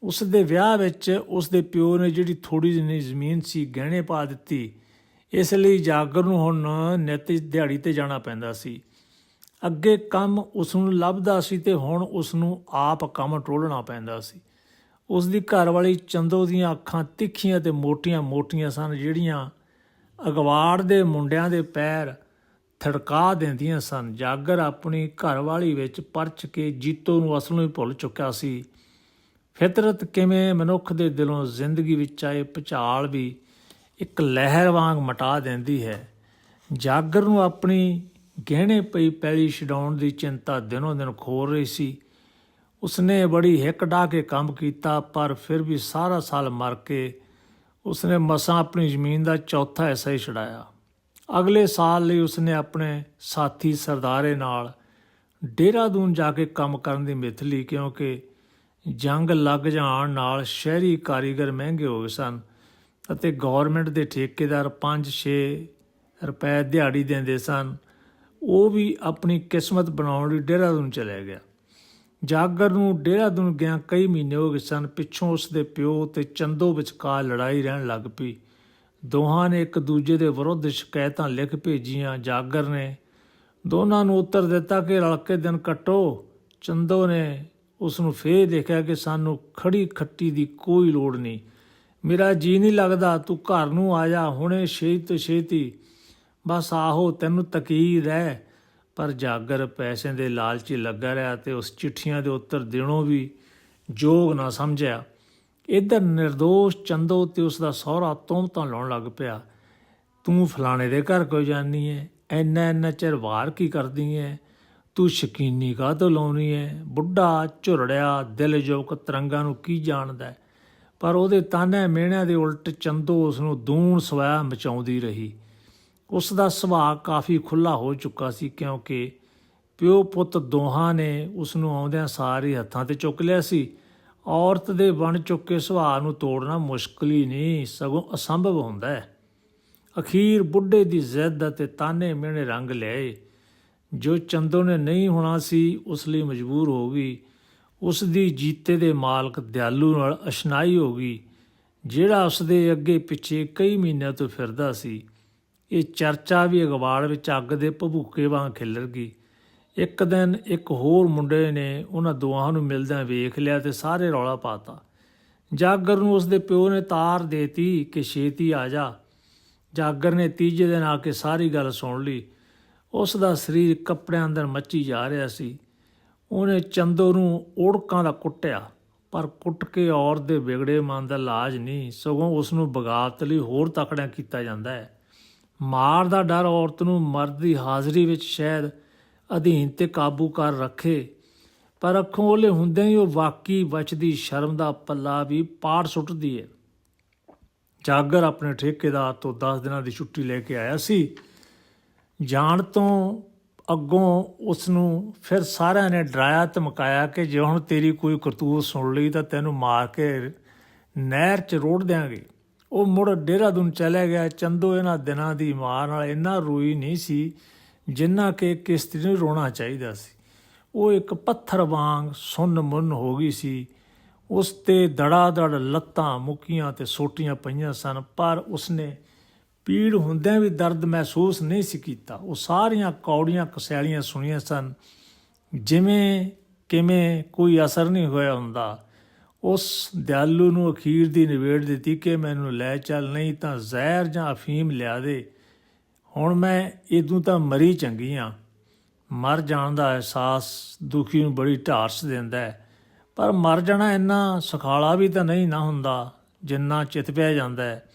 ਉਸ ਦੇ ਵਿਆਹ ਵਿੱਚ ਉਸ ਦੇ ਪਿਓ ਨੇ ਜਿਹੜੀ ਥੋੜੀ ਜਿਹੀ ਜ਼ਮੀਨ ਸੀ, ਗਹਿਣੇ ਪਾ ਦਿੱਤੀ, ਇਸ ਲਈ ਜਾਗਰ ਨੂੰ ਹੁਣ ਨਿੱਤ ਦਿਹਾੜੀ ਤੇ ਜਾਣਾ ਪੈਂਦਾ ਸੀ। ਅੱਗੇ ਕੰਮ ਉਸ ਨੂੰ ਲੱਭਦਾ ਸੀ ਤੇ ਹੁਣ ਉਸ ਨੂੰ ਆਪ ਕੰਮ ਟੋਲਣਾ ਪੈਂਦਾ ਸੀ। ਉਸ ਦੀ ਘਰਵਾਲੀ ਚੰਦੋ ਦੀਆਂ ਅੱਖਾਂ ਤਿੱਖੀਆਂ ਤੇ ਮੋਟੀਆਂ-ਮੋਟੀਆਂ ਸਨ, ਜਿਹੜੀਆਂ ਅਗਵਾੜ ਦੇ ਮੁੰਡਿਆਂ ਦੇ ਪੈਰ ਥੜਕਾ ਦਿੰਦੀਆਂ ਸਨ। ਜਾਗਰ ਆਪਣੀ ਘਰਵਾਲੀ ਵਿੱਚ ਪਰਚ ਕੇ ਜੀਤੋ ਨੂੰ ਅਸਲੋਂ ਹੀ ਭੁੱਲ ਚੁੱਕਿਆ ਸੀ। ਫਿਤਰਤ ਕਿਵੇਂ ਮਨੁੱਖ ਦੇ ਦਿਲੋਂ ਜ਼ਿੰਦਗੀ ਵਿੱਚ ਆਏ ਭੁਚਾਲ ਵੀ ਇੱਕ ਲਹਿਰ ਵਾਂਗ ਮਟਾ ਦਿੰਦੀ ਹੈ। ਜਾਗਰ ਨੂੰ ਆਪਣੀ ਗਹਿਣੇ ਪਈ ਪੈਲੀ ਛਡਾਉਣ ਦੀ ਚਿੰਤਾ ਦਿਨੋਂ ਦਿਨ ਖੋਰ ਰਹੀ ਸੀ। ਉਸਨੇ ਬੜੀ ਹਿੱਕ ਡਾ ਕੇ ਕੰਮ ਕੀਤਾ, ਪਰ ਫਿਰ ਵੀ ਸਾਰਾ ਸਾਲ ਮਰ ਕੇ ਉਸਨੇ ਮਸਾਂ ਆਪਣੀ ਜ਼ਮੀਨ ਦਾ ਚੌਥਾ ਹਿੱਸਾ ਹੀ ਛਡਾਇਆ। ਅਗਲੇ ਸਾਲ ਲਈ ਉਸਨੇ ਆਪਣੇ ਸਾਥੀ ਸਰਦਾਰੇ ਨਾਲ ਡੇਰਾਦੂਨ ਜਾ ਕੇ ਕੰਮ ਕਰਨ ਦੀ ਮਿੱਥ ਲਈ ਕਿਉਂਕਿ ਜੰਗ ਲੱਗ ਜਾਣ ਨਾਲ ਸ਼ਹਿਰੀ ਕਾਰੀਗਰ ਮਹਿੰਗੇ ਹੋ ਗਏ ਸਨ ਅਤੇ ਗਵਰਨਮੈਂਟ ਦੇ ਠੇਕੇਦਾਰ 5-6 ਰੁਪਏ ਦਿਹਾੜੀ ਦਿੰਦੇ ਸਨ। ਉਹ ਵੀ ਆਪਣੀ ਕਿਸਮਤ ਬਣਾਉਣ ਲਈ ਡੇਰਾਦੂਨ ਚਲੇ ਗਿਆ। ਜਾਗਰ ਨੂੰ ਡੇਰਾਦੂਨ ਗਿਆ ਕਈ ਮਹੀਨੇ ਹੋ ਗਏ ਸਨ। ਪਿੱਛੋਂ ਉਸ ਦੇ ਪਿਓ ਤੇ ਚੰਦੋ ਵਿਚਕਾਰ ਲੜਾਈ ਰਹਿਣ ਲੱਗ ਪਈ। ਦੋਹਾਂ ਨੇ ਇੱਕ ਦੂਜੇ ਦੇ ਵਿਰੁੱਧ ਸ਼ਿਕਾਇਤਾਂ ਲਿਖ ਭੇਜੀਆਂ। ਜਾਗਰ ਨੇ ਦੋਨਾਂ ਨੂੰ ਉੱਤਰ ਦਿੱਤਾ ਕਿ ਰਲ ਕੇ ਦਿਨ ਕੱਟੋ। ਚੰਦੋ ਨੇ ਉਸ ਨੂੰ ਫੇਰ ਦੇਖਿਆ ਕਿ ਸਾਨੂੰ ਖੜੀ ਖੱਟੀ ਦੀ ਕੋਈ ਲੋੜ ਨਹੀਂ। ਮੇਰਾ ਜੀ ਨਹੀਂ ਲੱਗਦਾ, ਤੂੰ ਘਰ ਨੂੰ ਆ ਜਾ, ਹੁਣੇ ਛੇਤੀ ਤੋਂ ਛੇਤੀ। ਬਸ ਆਹੋ, ਤੈਨੂੰ ਤਕੀਰ ਹੈ ਪਰ ਜਾਗਰ ਪੈਸੇ ਦੇ ਲਾਲਚੀ ਲੱਗਾ ਰਿਹਾ ਤੇ ਉਸ ਚਿੱਠੀਆਂ ਦੇ ਉੱਤਰ ਦੇਣੋਂ ਵੀ ਜੋਗ ਨਾ ਸਮਝਿਆ। ਇਧਰ નિર્ਦੋਸ਼ ਚੰਦੋ ਤੇ ਉਸ ਦਾ ਸਹੁਰਾ ਤੋਮਤਾਂ ਲਾਉਣ ਲੱਗ ਪਿਆ। ਤੂੰ ਫਲਾਣੇ ਦੇ ਘਰ ਕੋਈ ਜਾਨੀ ਹੈ ਐਨਾ ਐਨਾ ਚਿਰ ਵਾਰ ਕੀ ਕਰਦੀ ਹੈ ਤੂੰ ਸ਼ਕੀਨੀ ਕਾਹਤੋਂ ਲਾਉਣੀ ਹੈ ਬੁੱਢਾ ਝੁਰੜਿਆ ਦਿਲ ਜੋਕ ਤਰੰਗਾਂ ਨੂੰ ਕੀ ਜਾਣਦਾ ਪਰ ਉਹਦੇ ਤਾਨੇ ਮਿਹਣਿਆਂ ਦੇ ਉਲਟ ਚੰਦੋ ਉਸ ਨੂੰ ਦੂਣ ਸਵਾਇਆ ਮਚਾਉਂਦੀ ਰਹੀ। ਉਸ ਦਾ ਸੁਭਾਅ ਕਾਫੀ ਖੁੱਲਾ ਹੋ ਚੁੱਕਾ ਸੀ ਕਿਉਂਕਿ ਪਿਓ ਪੁੱਤ ਦੋਹਾਂ ਨੇ ਉਸ ਨੂੰ ਆਉਂਦਿਆਂ ਸਾਰੇ ਹੱਥਾਂ ਤੇ ਚੁੱਕ ਲਿਆ ਸੀ। ਔਰਤ ਦੇ ਬਣ ਚੁੱਕੇ ਸੁਭਾਅ ਨੂੰ ਤੋੜਨਾ ਮੁਸ਼ਕਲ ਹੀ ਨਹੀਂ, ਸਗੋਂ ਅਸੰਭਵ ਹੁੰਦਾ ਹੈ। ਅਖੀਰ ਬੁੱਢੇ ਦੀ ਜ਼ਿੱਦ ਅਤੇ ਤਾਨੇ ਮਿਹਣੇ ਰੰਗ ਲਏ। ਜੋ ਚੰਦੋ ਨੇ ਨਹੀਂ ਹੋਣਾ ਸੀ, ਉਸ ਲਈ ਮਜਬੂਰ ਹੋ ਗਈ। ਉਸ ਦੀ ਜੀਤੇ ਦੇ ਮਾਲਕ ਦਿਆਲੂ ਨਾਲ ਅਸ਼ਨਾਈ ਹੋ ਗਈ, ਜਿਹੜਾ ਉਸ ਦੇ ਅੱਗੇ ਪਿੱਛੇ ਕਈ ਮਹੀਨਿਆਂ ਤੋਂ ਫਿਰਦਾ ਸੀ। ਇਹ ਚਰਚਾ ਵੀ ਅਗਵਾਲ ਵਿੱਚ ਅੱਗ ਦੇ ਭਬੂਕੇ ਵਾਂਗ ਖਿਲਰ ਗਈ। ਇੱਕ ਦਿਨ ਇੱਕ ਹੋਰ ਮੁੰਡੇ ਨੇ ਉਹਨਾਂ ਦੋਹਾਂ ਨੂੰ ਮਿਲਦਿਆਂ ਵੇਖ ਲਿਆ ਤੇ ਸਾਰੇ ਰੌਲਾ ਪਾਤਾ। ਜਾਗਰ ਨੂੰ ਉਸਦੇ ਪਿਓ ਨੇ ਤਾਰ ਦੇਤੀ ਕਿ ਛੇਤੀ ਆ ਜਾ। ਜਾਗਰ ਨੇ ਤੀਜੇ ਦਿਨ ਆ ਕੇ ਸਾਰੀ ਗੱਲ ਸੁਣ ਲਈ। ਉਸ ਦਾ ਸਰੀਰ ਕੱਪੜਿਆਂ ਅੰਦਰ ਮੱਚੀ ਜਾ ਰਿਹਾ ਸੀ। ਉਹਨੇ ਚੰਦੋ ਨੂੰ ਓੜਕਾਂ ਦਾ ਕੁੱਟਿਆ, ਪਰ ਕੁੱਟ ਕੇ ਔਰਤ ਦੇ ਵਿਗੜੇ ਮਨ ਦਾ ਇਲਾਜ ਨਹੀਂ, ਸਗੋਂ ਉਸ ਨੂੰ ਬਗਾਵਤ ਲਈ ਹੋਰ ਤਕੜਿਆ ਕੀਤਾ ਜਾਂਦਾ ਹੈ। ਮਾਰ ਦਾ ਡਰ ਔਰਤ ਨੂੰ ਮਰਦ ਦੀ ਹਾਜ਼ਰੀ ਵਿੱਚ ਸ਼ਾਇਦ ਅਧੀਨ ਤੇ ਕਾਬੂ ਕਰ ਰੱਖੇ। ਪਰ ਅੱਖੋਂ ਉਹਲੇ ਹੁੰਦਿਆਂ ਹੀ ਉਹ ਵਾਕੀ ਬਚਦੀ ਸ਼ਰਮ ਦਾ ਪੱਲਾ ਵੀ ਪਾੜ ਸੁੱਟਦੀ ਹੈ ਜਾਗਰ ਆਪਣੇ ਠੇਕੇਦਾਰ ਤੋਂ 10 ਦਿਨਾਂ ਦੀ ਛੁੱਟੀ ਲੈ ਕੇ ਆਇਆ ਸੀ। ਜਾਣ ਤੋਂ ਅੱਗੋਂ ਉਸ ਨੂੰ ਫਿਰ ਸਾਰਿਆਂ ਨੇ ਡਰਾਇਆ ਧਮਕਾਇਆ ਕਿ ਜੇ ਹੁਣ ਤੇਰੀ ਕੋਈ ਕਰਤੂਤ ਸੁਣ ਲਈ ਤਾਂ ਤੈਨੂੰ ਮਾਰ ਕੇ ਨਹਿਰ 'ਚ ਰੋੜ ਦਿਆਂਗੇ। ਉਹ ਮੁੜ ਡੇਰਾਦੂਨ ਚਲੇ ਗਿਆ। ਚੰਦੋ ਇਹਨਾਂ ਦਿਨਾਂ ਦੀ ਮਾਰ ਨਾਲ ਇੰਨਾ ਰੋਈ ਨਹੀਂ ਸੀ ਜਿੰਨਾ ਕਿ ਕਿਸਤਰੀ ਨੂੰ ਰੋਣਾ ਚਾਹੀਦਾ ਸੀ। ਉਹ ਇੱਕ ਪੱਥਰ ਵਾਂਗ ਸੁੰਨ ਮੁੰਨ ਹੋ ਗਈ ਸੀ। ਉਸ ਤੇ ਦੜਾ ਦੜ ਲੱਤਾਂ ਮੁੱਕੀਆਂ ਤੇ ਸੋਟੀਆਂ ਪਈਆਂ ਸਨ, ਪਰ ਉਸਨੇ ਪੀੜ ਹੁੰਦਿਆਂ ਵੀ ਦਰਦ ਮਹਿਸੂਸ ਨਹੀਂ ਸੀ ਕੀਤਾ। ਉਹ ਸਾਰੀਆਂ ਕੌੜੀਆਂ ਕਸੈਲੀਆਂ ਸੁਣੀਆਂ ਸਨ। ਜਿਵੇਂ ਕਿਵੇਂ ਕੋਈ ਅਸਰ ਨਹੀਂ ਹੋਇਆ ਹੁੰਦਾ। ਉਸ ਦਿਆਲੂ ਨੂੰ ਅਖੀਰ ਦੀ ਨਿਵੇੜ ਦਿੱਤੀ ਕਿ ਮੈਨੂੰ ਲੈ ਚੱਲ, ਨਹੀਂ ਤਾਂ ਜ਼ਹਿਰ ਜਾਂ ਅਫੀਮ ਲਿਆ ਦੇ। ਹੁਣ ਮੈਂ ਇਦੋਂ ਤਾਂ ਮਰੀ ਚੰਗੀ ਆ। ਮਰ ਜਾਣ ਦਾ ਅਹਿਸਾਸ ਦੁਖੀ ਨੂੰ ਬੜੀ ਢਾਰਸ ਦਿੰਦਾ ਹੈ। ਪਰ ਮਰ ਜਾਣਾ ਇੰਨਾ ਸੁਖਾਲਾ ਵੀ ਤਾਂ ਨਹੀਂ ਨਾ ਹੁੰਦਾ, ਜਿੰਨਾ ਚਿਤ ਪਿਆ ਜਾਂਦਾ ਹੈ।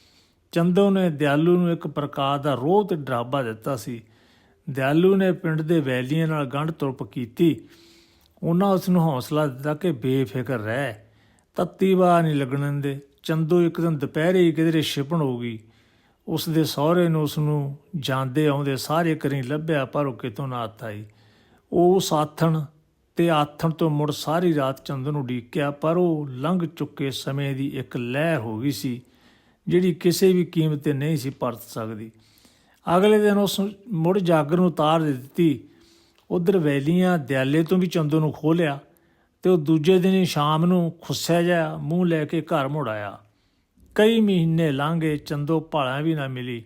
ਚੰਦੋ ਨੇ ਦਿਆਲੂ ਨੂੰ ਇੱਕ ਪ੍ਰਕਾਰ ਦਾ ਰੋਹ ਤੇ ਡਰਾਬਾ ਦਿੱਤਾ ਸੀ। ਦਿਆਲੂ ਨੇ ਪਿੰਡ ਦੇ ਵੈਲੀਆਂ ਨਾਲ ਗੰਢ ਤੁਰਪ ਕੀਤੀ। ਉਹਨਾਂ ਉਸ ਨੂੰ ਹੌਸਲਾ ਦਿੱਤਾ ਕਿ ਬੇਫਿਕਰ ਰਹਿ। ਤੱਤੀ ਵਾ ਨਹੀਂ ਲੱਗਣ ਦੇ ਚੰਦੋ ਇੱਕ ਦਿਨ ਦੁਪਹਿਰੇ ਹੀ ਕਿਧਰੇ ਛਿਪਣ ਹੋ ਗਈ। ਉਸ ਦੇ ਸਹੁਰੇ ਨੂੰ ਉਸ ਨੂੰ ਜਾਂਦੇ ਆਉਂਦੇ ਸਾਰੇ ਕਰੀ ਲੱਭਿਆ, ਪਰ ਉਹ ਕਿਤੋਂ ਨਾ ਆਈ ਉਹ ਸਾਥਣ ਤੇ ਆਥਣ ਤੋਂ ਮੁੜ ਸਾਰੀ ਰਾਤ ਚੰਦ ਨੂੰ ਡੀਕਿਆ ਪਰ ਉਹ ਲੰਘ ਚੁੱਕੇ ਸਮੇਂ ਦੀ ਇੱਕ ਲਹਿਰ ਹੋ ਗਈ ਸੀ, ਜਿਹੜੀ ਕਿਸੇ ਵੀ ਕੀਮਤ ਤੇ ਨਹੀਂ ਸੀ ਪਰਤ ਸਕਦੀ। ਅਗਲੇ ਦਿਨ ਉਸ ਮੁੜ ਜਾਗਰ ਨੂੰ ਉਤਾਰ ਦਿੱਤੀ। ਉਧਰ ਵੈਲੀਆਂ ਦਿਆਲੇ ਤੋਂ ਵੀ ਚੰਦੋ ਨੂੰ ਖੋਲਿਆ ਤੇ ਉਹ ਦੂਜੇ ਦਿਨ ਸ਼ਾਮ ਨੂੰ ਖੁੱਸਿਆ ਜਿਹਾ ਮੂੰਹ ਲੈ ਕੇ ਘਰ ਮੁੜ ਆਇਆ। ਕਈ ਮਹੀਨੇ ਲੰਘੇ ਚੰਦੋ ਭਾਲਾਂ ਵੀ ਨਾ ਮਿਲੀ।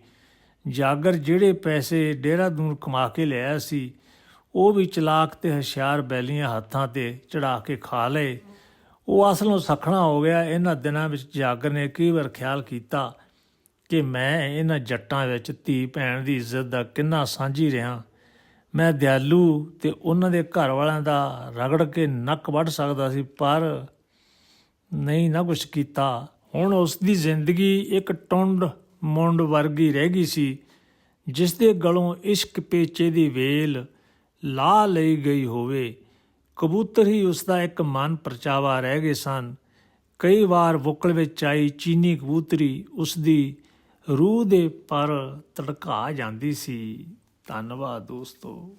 ਜਾਗਰ ਜਿਹੜੇ ਪੈਸੇ ਡੇਹਰਾਦੂਨ ਕਮਾ ਕੇ ਲਿਆ ਸੀ, ਉਹ ਵੀ ਚਲਾਕ ਤੇ ਹੁਸ਼ਿਆਰ ਬੈਲੀਆਂ ਹੱਥਾਂ ਤੇ ਚੜਾ ਕੇ ਖਾ ਲਏ। ਉਹ ਅਸਲੋਂ ਸਖਣਾ ਹੋ ਗਿਆ। ਇਹਨਾਂ ਦਿਨਾਂ ਵਿੱਚ ਜਾਗਰ ਨੇ ਕਈ ਵਾਰ ਖਿਆਲ ਕੀਤਾ ਕਿ ਮੈਂ ਇਹਨਾਂ ਜੱਟਾਂ ਵਿੱਚ ਧੀ ਭੈਣ ਦੀ ਇੱਜ਼ਤ ਦਾ ਕਿੰਨਾ ਸਾਂਝੀ ਰਿਹਾ। ਮੈਂ ਦਿਆਲੂ ਤੇ ਉਹਨਾਂ ਦੇ ਘਰ ਵਾਲਿਆਂ ਦਾ ਰਗੜ ਕੇ ਨੱਕ ਵੱਢ ਸਕਦਾ ਸੀ, ਪਰ ਨਹੀਂ ਨਾ ਕੁਛ ਕੀਤਾ। ਹੁਣ ਉਸ ਦੀ ਜ਼ਿੰਦਗੀ ਇੱਕ ਟੁੰਡ ਮੁੰਡ ਵਰਗੀ ਰਹਿ ਗਈ ਸੀ ਜਿਸ ਦੇ ਗਲੋਂ ਇਸ਼ਕ ਪੇਚੇ ਦੀ ਵੇਲ ਲਾ ਲਈ ਗਈ ਹੋਵੇ। ਕਬੂਤਰ ਹੀ ਉਸ ਦਾ ਇੱਕ ਮਨ ਪਰਚਾਵਾ ਰਹਿ ਗਏ ਸਨ। ਕਈ ਵਾਰ ਬੁੱਕਲ ਵਿੱਚ ਆਈ ਚੀਨੀ ਕਬੂਤਰੀ ਉਸ ਦੀ ਰੂਹ ਦੇ ਪਰ ਤੜਕਾ ਜਾਂਦੀ ਸੀ। ਧੰਨਵਾਦ ਦੋਸਤੋ।